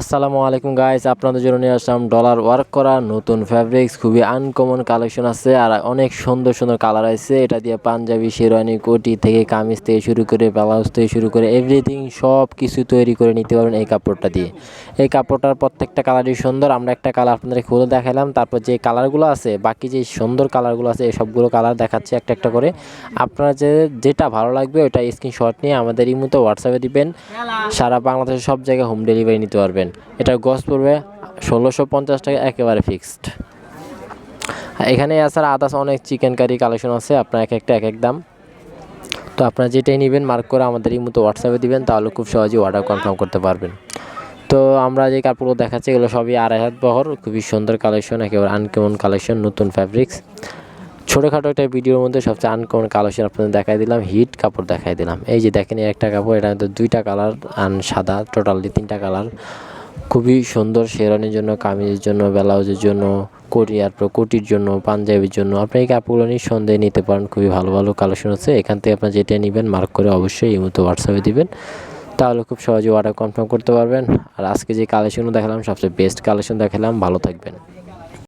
আসসালামু আলাইকুম গাইস আপনাদের জন্য নিয়ে আসলাম ডলার ওয়ার্ক করা নতুন ফ্যাব্রিক্স খুবই আনকমন কালেকশন আছে আর অনেক সুন্দর সুন্দর কালার আছে। এটা দিয়ে পাঞ্জাবি শেরওয়ানি কোটি থেকে কামিজ থেকে শুরু করে ব্লাউজ থেকে শুরু করে এভরিথিং সব কিছু তৈরি করে নিতে পারবেন এই কাপড়টা দিয়ে। এই কাপড়টার প্রত্যেকটা কালারই সুন্দর। আমরা একটা কালার আপনাদের খুলে দেখালাম। তারপর যে কালারগুলো আছে বাকি যে সুন্দর কালারগুলো আছে এই সবগুলো কালার দেখাচ্ছে একটা একটা করে। আপনারা যে যেটা ভালো লাগবে ওটা স্ক্রিনশট নিয়ে আমাদের এই মতো হোয়াটসঅ্যাপে দিবেন সারা বাংলাদেশের সব জায়গায় হোম ডেলিভারি নিতে পারবেন। এটার গজ পড়বে ষোলোশো পঞ্চাশ টাকা, একেবারে ফিক্সড এখানে এছাড়া আদার্স অনেক চিকেন কারি কালেকশন আছে, আপনার এক একটা, এক এক দাম। তো আপনারা যেটাই নেবেন মার্ক করে আমাদের এই মতো হোয়াটসঅ্যাপে দিবেন, তাহলে খুব সহজেই অর্ডার কনফার্ম করতে পারবেন। তো আমরা যে কাপড়গুলো দেখাচ্ছি, এগুলো সবই আড়াই হাত বহর, খুবই সুন্দর কালেকশন একেবারে আনকমন কালেকশন নতুন ফ্যাব্রিক্স ছোটোখাটো একটা ভিডিওর মধ্যে সবচেয়ে আনকমন কালেকশন আপনাদের দেখাই দিলাম হিট কাপড় দেখাই দিলাম। এই যে দেখেন একটা কাপড়, এটা দুইটা কালার আন সাদা টোটালি তিনটা কালার খুবই সুন্দর শেরানির জন্য, কামিজের জন্য, ব্লাউজের জন্য, কোটি আর কোটির জন্য, পাঞ্জাবির জন্য। আপনি এই কাপড়গুলো নিয়ে সন্দেহে নিতে পারেন, খুবই ভালো ভালো কালেকশন আছে। এখান থেকে আপনার যেটা নেবেন মার্ক করে অবশ্যই এই মতো হোয়াটসঅ্যাপে দিবেন। তাহলে খুব সহজে অর্ডার কনফার্ম করতে পারবেন। আর আজকে যে কালেকশনও দেখালাম, সবচেয়ে বেস্ট কালেকশন দেখালাম। ভালো থাকবেন।